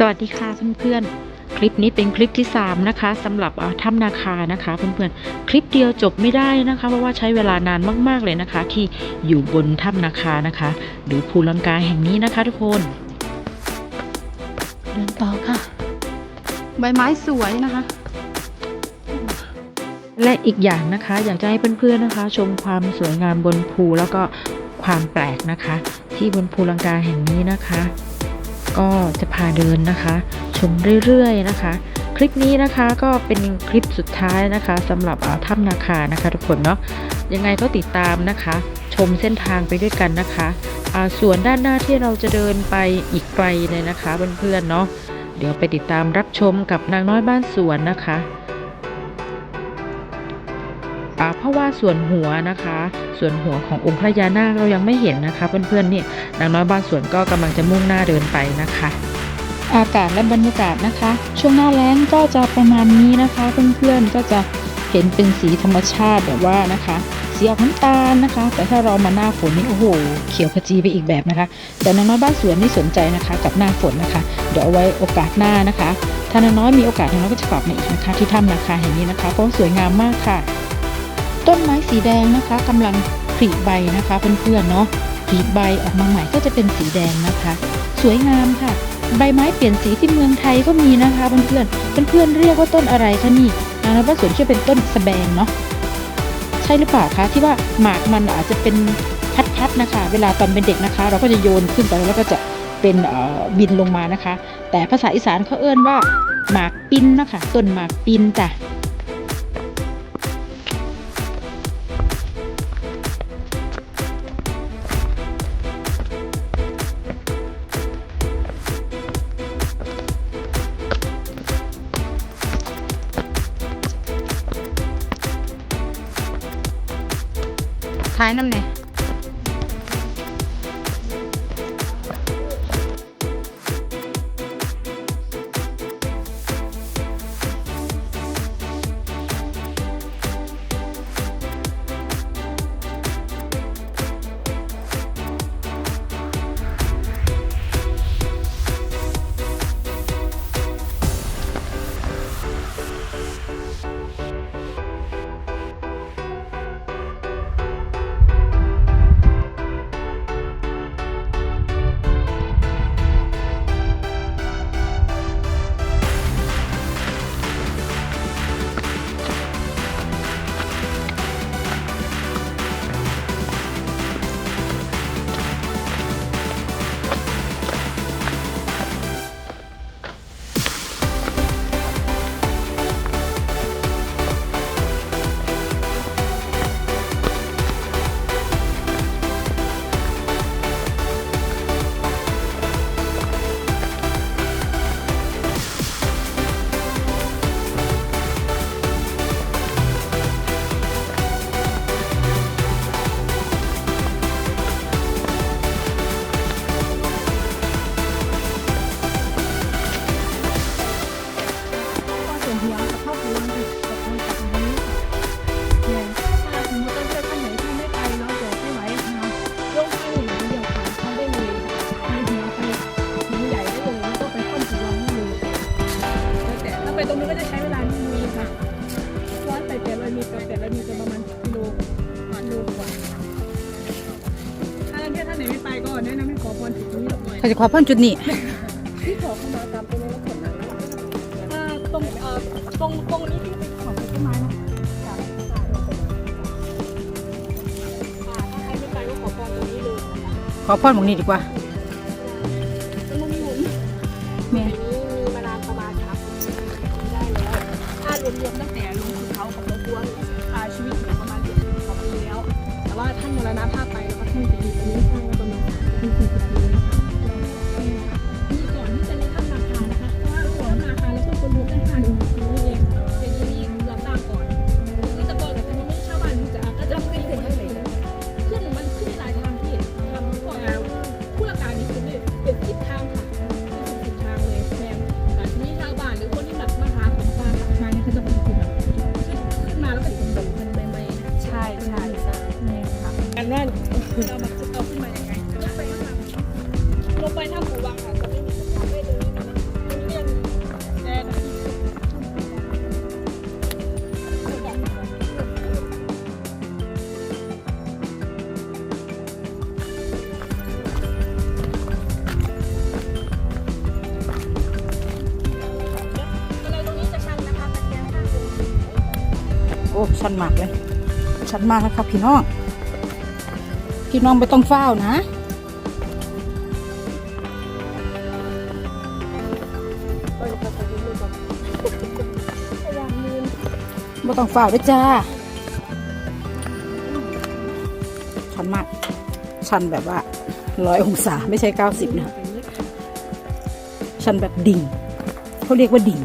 สวัสดีค่ะเพื่อนๆ คลิปนี้เป็นคลิปที่ 3 นะคะสำหรับเอ่อถ้ำนาคานะคะเพื่อนๆ คลิปเดียวจบไม่ได้นะคะ เพราะว่าใช้เวลานานมากๆเลยนะคะ ที่อยู่บนถ้ำนาคานะคะ หรือภูลังกาแห่งนี้นะคะทุกคนเดินต่อค่ะ ใบไม้สวยนะคะ และอีกอย่างนะคะ อยากจะให้เพื่อนๆนะคะ ชมความสวยงามบนภูแล้วก็ความแปลกนะคะ ที่บนภูลังกาแห่งนี้นะคะ ก็จะพาเดินนะคะ ชมเรื่อยๆนะคะ คลิปนี้นะคะก็เป็นคลิปสุดท้ายนะคะสำหรับถ้ำนาคานะคะ ทุกคนเนาะยังไงก็ติดตามนะคะ ชมเส้นทางไปด้วยกันนะคะส่วนด้านหน้าที่เราจะเดินไปอีกไกลเลยนะคะเพื่อนๆเนาะเดี๋ยวไปติดตามรับชมกับนางน้อยบ้านสวนนะคะ ราะว่าส่วนหัวนะคะ ส่วนหัวขององค์พระยานาคเรายังไม่เห็นนะคะ เพื่อนๆนี่นางน้อยบ้านสวนก็กำลังจะมุ่งหน้าเดินไปนะคะ อากาศและบรรยากาศนะคะ ช่วงหน้าแล้งก็จะประมาณนี้นะคะ เพื่อนๆก็จะเห็นเป็นสีธรรมชาติแบบว่านะคะสีออกน้ำตาลนะคะ แต่ถ้าเรามาหน้าฝนนี่โอ้โห เขียวขจีไปอีกแบบนะคะ แต่นางน้อยบ้านสวนนี่สนใจนะคะ กับหน้าฝนนะคะ เดี๋ยวเอาไว้โอกาสหน้านะคะ ถ้านางน้อยมีโอกาสนางน้อยก็จะกลับมาอีกนะคะ ที่ถ้ำนาคาแห่งนี้นะคะเพราะว่าสวยงามมากค่ะ ต้นไม้สีแดงนะคะกำลังผลิใบนะคะเพื่อนๆเนาะผลิใบออกมาใหม่ก็จะเป็นสีแดงนะคะ สวยงามค่ะ ใบไม้เปลี่ยนสีที่เมืองไทยก็มีนะคะเพื่อนๆเพื่อนๆเรียกว่าต้นอะไรคะนี่นะว่าสวนชื่อเป็นต้นสะแบงเนาะใช่หรือเปล่าคะที่ว่าหมากมันอาจจะเป็นพัดๆนะคะ เวลาตอนเป็นเด็กนะคะ เราก็จะโยนขึ้นไปแล้วก็จะเป็นบินลงมานะคะ แต่ภาษาอีสานเขาเอื้นว่าหมากปินนะคะต้นหมากปินจ้ะ น้ำเนี่ย จะขอพ่นจุดนี้ที่ขอเข้ามาตามตรงนี้แล้วผลนะอ่าตรงเอ่อตรงตรงนี้ที่เป็นของต้นไม้นะถ้าใครม่ไปก็ขอพรตรงนี้เลยขอพ่นหมองนี้ดีกว่า อ้ชันมากเลย ชันมากนะครับพี่น้อง พี่น้องไม่ต้องเฝ้านะไม่ต้องเฝ้าด้วยจ้า ชันมาก ชันแบบว่าร้อยองศาไม่ใช่เก้าสิบนะชันแบบดิ่งเขาเรียกว่าดิ่ง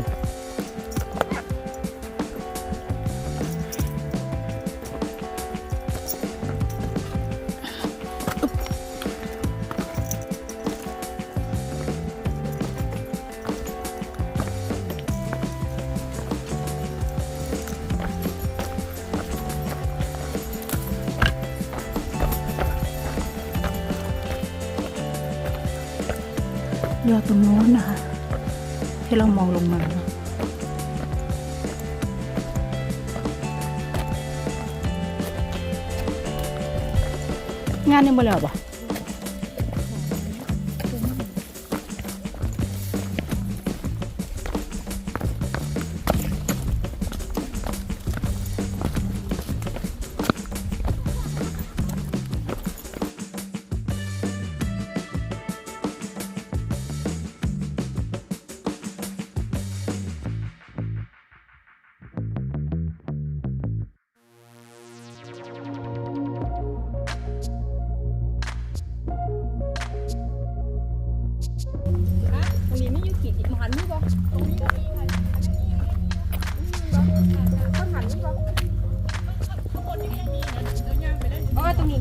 อดตรงโน้นนะคะให้เรามองลงมางานยังบ่แล้วป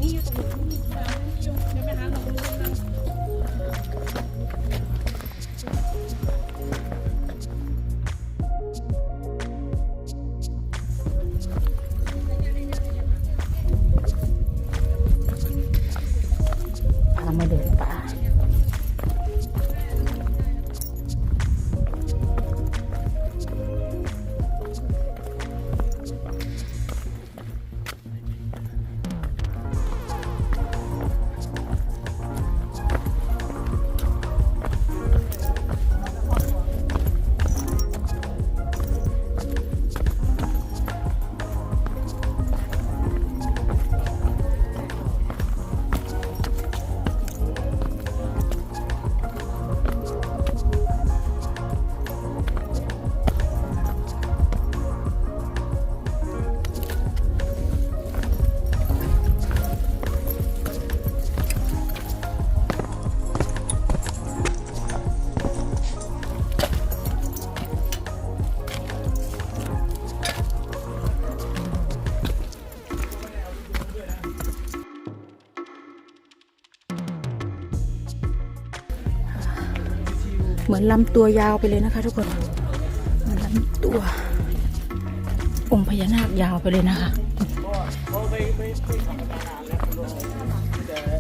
อ๋อต เหมือนลำตัวยาวไปเลยนะคะ ทุกคนเหมือนลำตัว องค์พญานาคยาวไปเลยนะคะ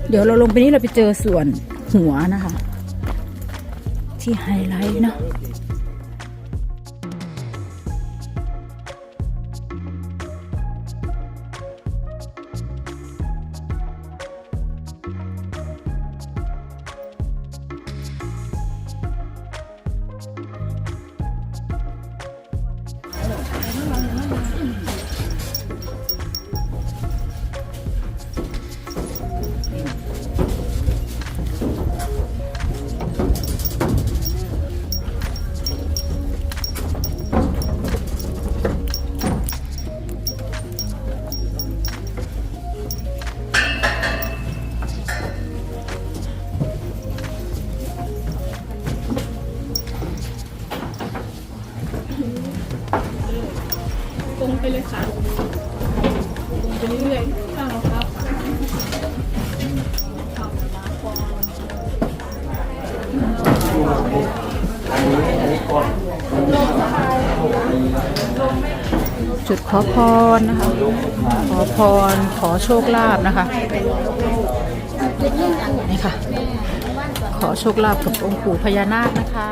เดี๋ยวเราลงไปนี้เราไปเจอส่วนหัวนะคะ ที่ไฮไลท์เนาะ พรนะคะ ขอพร ขอโชคลาภนะคะ นี่ค่ะ ขอโชคลาภกับองค์ปู่พญานาคนะคะ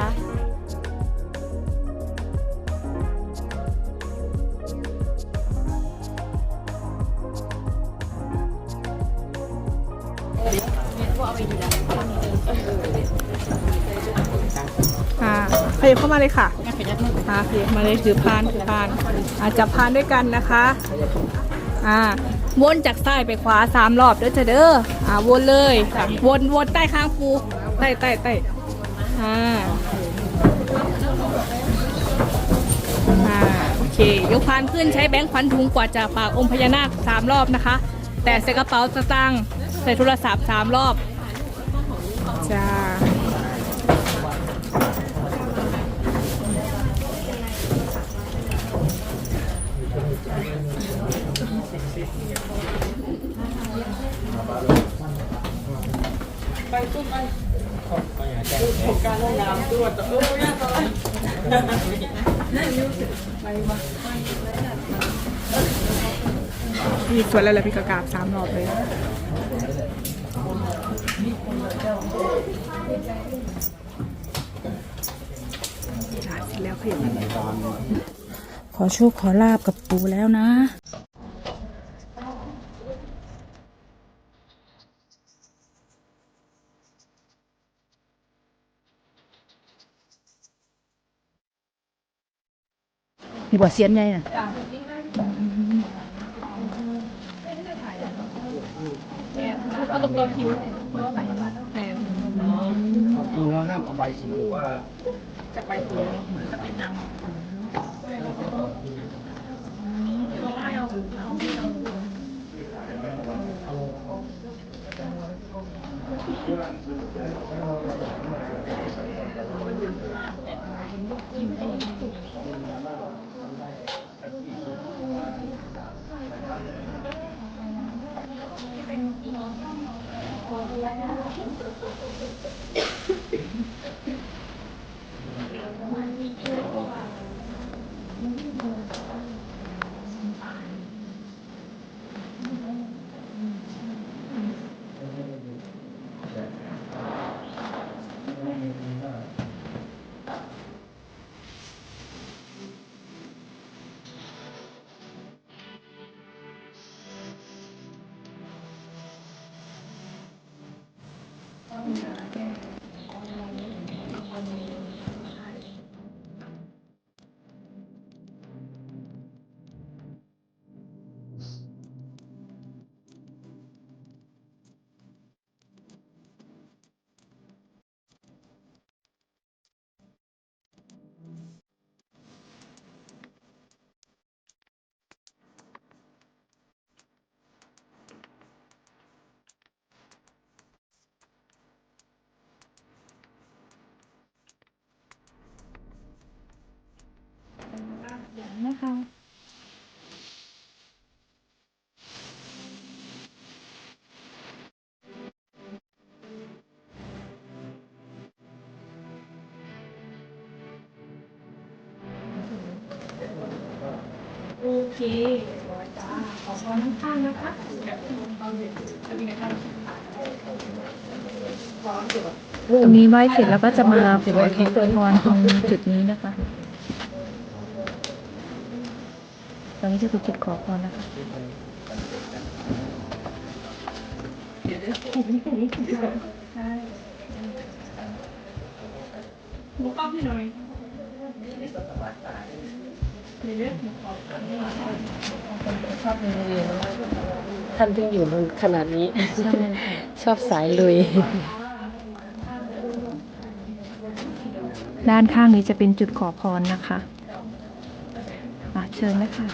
ค่ะ ขยับเข้ามาเลยค่ะมาขยับมาเลยถือพานถือพานอาจับพานด้วยกันนะคะอ่าวนจากซ้ายไปขวาสามรอบเด้อจะเด้ออ่าวนเลยวนวนใต้ข้างปูใต้ใต้ใต้อ่าอ่าโอเคยกพานขึ้นใช้แบงค์ขวัญถุงกว่าจากปากองค์พญานาคสามรอบนะคะ แต่ใส่กระเป๋าสตางค์ใส่โทรศัพท์สามรอบจ้า มีส่วนอะไรล่ะพี่กากาบสามรอบเลยขยับมาขอโชคขอลาบกับปูแล้วนะ มีบทเสียนไงน่ะเอาตรงๆคิวแหมดูแล้วห้ามเอาใบสีว่าจะไปตัวนะคะ Thank you. เคจ้าขอพรข้างๆนะคะจะมีอะตรงนี้ไหว้เสร็จแล้วก็จะมาขอขอพรตรงจุดนี้นะคะ ตรงนี้จะคือจุดขอพรนะคะหมูป้อมให้หน่อย ท่านถึงอยู่ขนาดนี้ ชอบสายลุย ด้านข้างนี้จะเป็นจุดขอพรนะคะอะเชิญนะคะ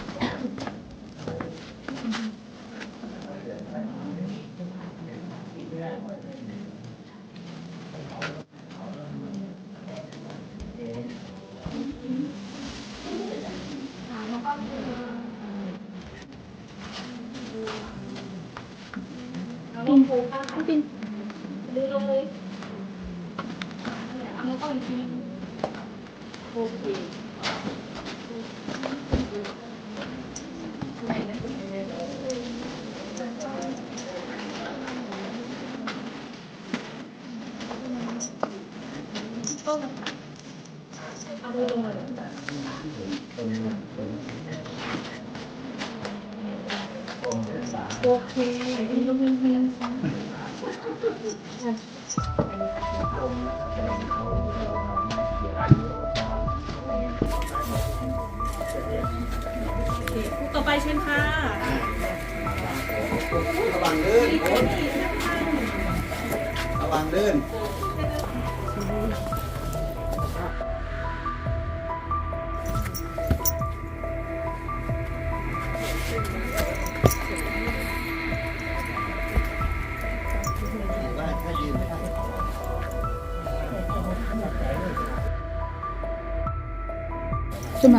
ลงปูค่ะพี่ปินดึงลง เลยเอามือต้องอีกทีโอเค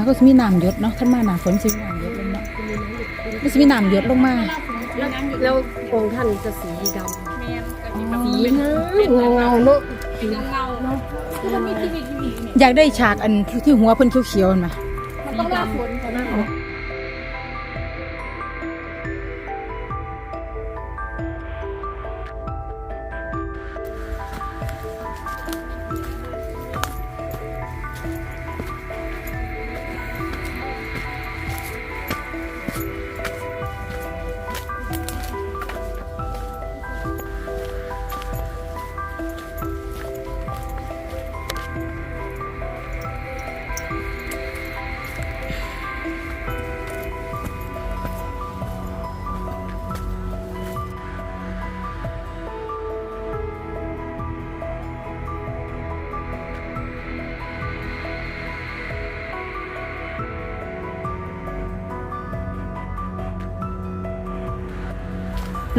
ก็จะมีน้ำหยดเนาะขึ้นมาหนาฝนจะมีน้ำหยดลงมาไม่จะมีน้ำหยดลงมาแล้วองค์ท่านจะสีดำแม่กับมีสีเงาเงาๆเนอะเงาเงาเนาะคือมันมีทีวีทีวีเนี่ยอยากได้ฉากอันที่หัวเพิ่นเขียวๆเห็นไหมมันต้องหน้าฝนก่อนหน้าฝน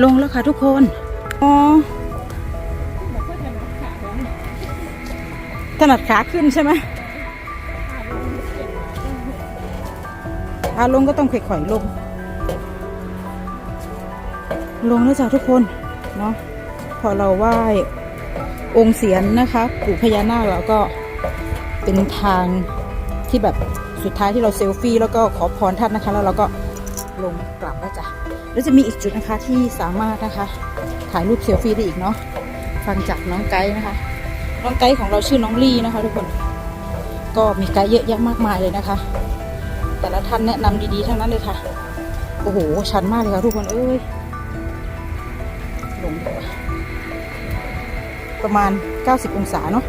ลงแล้วค่ะทุกคน อ๋อถนัดขาขึ้นใช่ไหมขาลงก็ต้องค่อยๆลง ลงแล้วจ้ะทุกคนเนาะพอเราไหว้องค์เสียนนะคะปู่พญานาคแล้วก็เป็นทางที่แบบสุดท้ายที่เราเซลฟี่แล้วก็ขอพรท่านนะคะ แล้วเราก็ลงกลับแล้วจ้ะ แล้วจะมีอีกจุดนะคะที่สามารถนะคะ ถ่ายรูปเซลฟี่ได้อีกเนาะฟังจากน้องไกด์นะคะ น้องไกด์ของเราชื่อน้องลี่นะคะ ทุกคนก็มีไกด์เยอะแยะมากมายเลยนะคะ แต่ละท่านแนะนำดีๆทั้งนั้นเลยค่ะโอ้โหชันมากเลยค่ะทุกคนเอ้ยลงดีกว่าประมาณ 90 องศาเนาะ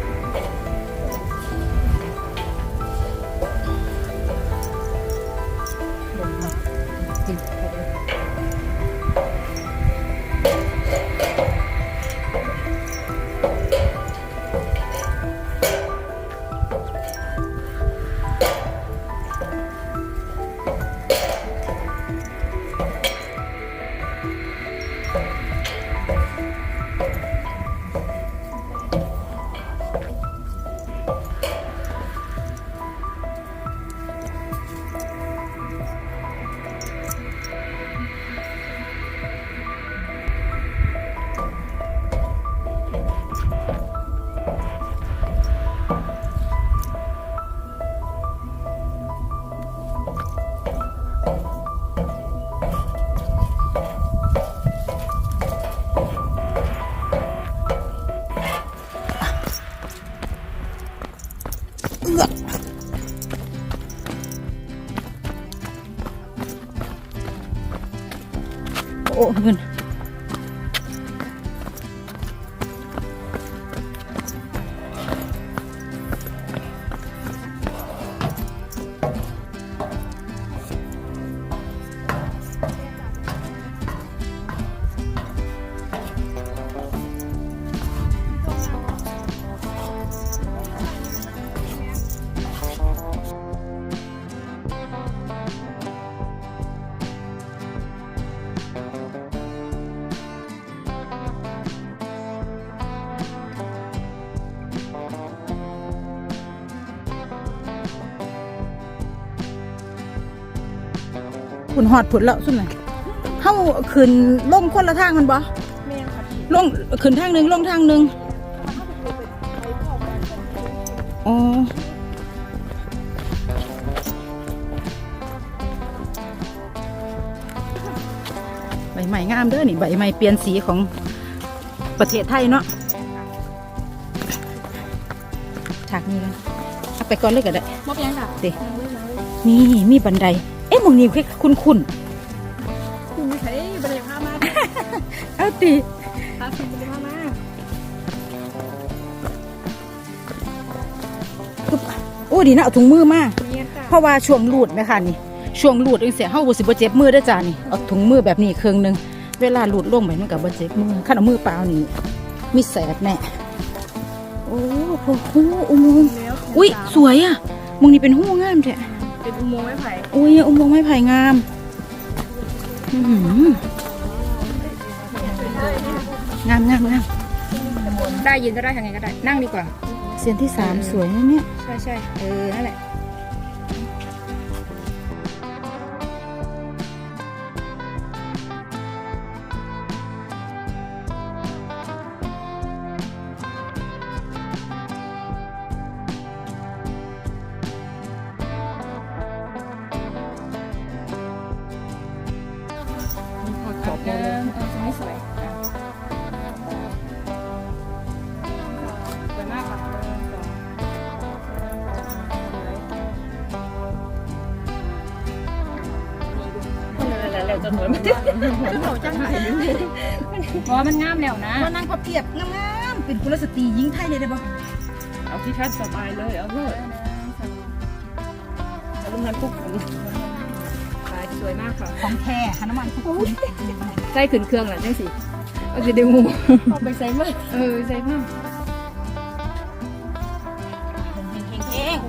ลงมาขึ้นไผุนหอดผุนแล้วสุดเลยเข้าขึ้นลงคนละทางมันบ่แม่ค่ะพี่ลงขึ้นทางหนึ่งลงทางหนึ่งไปพ่อกันอ๋อใบใหม่งามเด้อนี่ใบใหม่เปลี่ยนสีของประเทศไทยเนาะฉากนี้กันเอาไปก่อนเลยก็ได้มอบยังค่ะสินี่มีบันไดเอ๊ะ มองนี้คือคุณคุณคุณใช้บริภามากเอาตีพาคุณบริภามากโอ้ดีนะเอาถุงมือมาเพราะว่าช่วงหลุดนะคะนี่ช่วงหลุดเองเสียเฮาบ่สิบเจ็บมือได้จ้านี่เอาถุงมือแบบนี้เครื่องนึงเวลาหลุดล่วงไปมันกับ่เจ็บมือขนมือเปล่านี่มีแสบแน่โอ้โหอุโมงค์อุ้ยสวยอะมึงนี่เป็นหู้งามแท้ เป็นอุโมงค์ไม้ไผ่อุ้ยอุโมงค์ไม้ไผ่งามอื้อหืองามงามงามได้ยืนก็ได้ทางไงก็ได้ นั่งดีกว่า เสียนที่สามสวยนะเนี่ย ใช่ใช่เออ นั่นแหละ ขอบคุณเออตรงนี้สวยอะสวยมากค่ะแล้วจะเหมือนมันเขาจังไหนเพราะว่ามันงามแล้วนะมานั่งพับเพียบงามๆเป็นกุลสตรีหญิงไทยเลยได้ปะเอาที่ท่านสบายเลยเอาเลยแล้วลุงนั้นปุ๊บ สวยมากค่ะของแท้ฮานุมานคุกคุณใส่ขึ้นเครื่องแหละจังสิเอาสิได้งูเอาไปใส่มากเออใส่มากเอง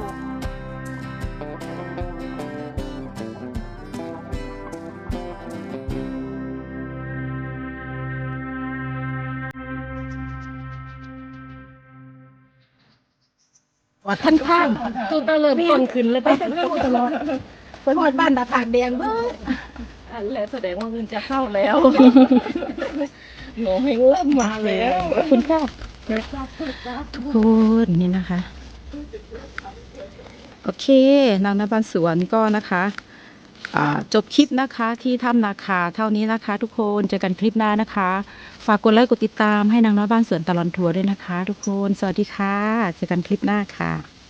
ว่าท่านข้างตู้ตะเริ่มต้นขึ้นแล้วไปตลอด ไปหอดบ้านตาผากแดงเบ้ออันแล้วแสดงว่ามันจะเข้าแล้วหนูเฮงเริ่มมาแล้วขอบคุณค่ะทุกคนนี่นะคะ โอเคนางนบ้านสวนก็นะคะอ่าจบคลิปนะคะที่ถ้ำนาคาเท่านี้นะคะ ทุกคนเจอกันคลิปหน้านะคะ ฝากกดไลค์กดติดตามให้นางน้อยบ้านสวนตลอนทัวร์ด้วยนะคะ ทุกคน สวัสดีค่ะ เจอกันคลิปหน้าค่ะ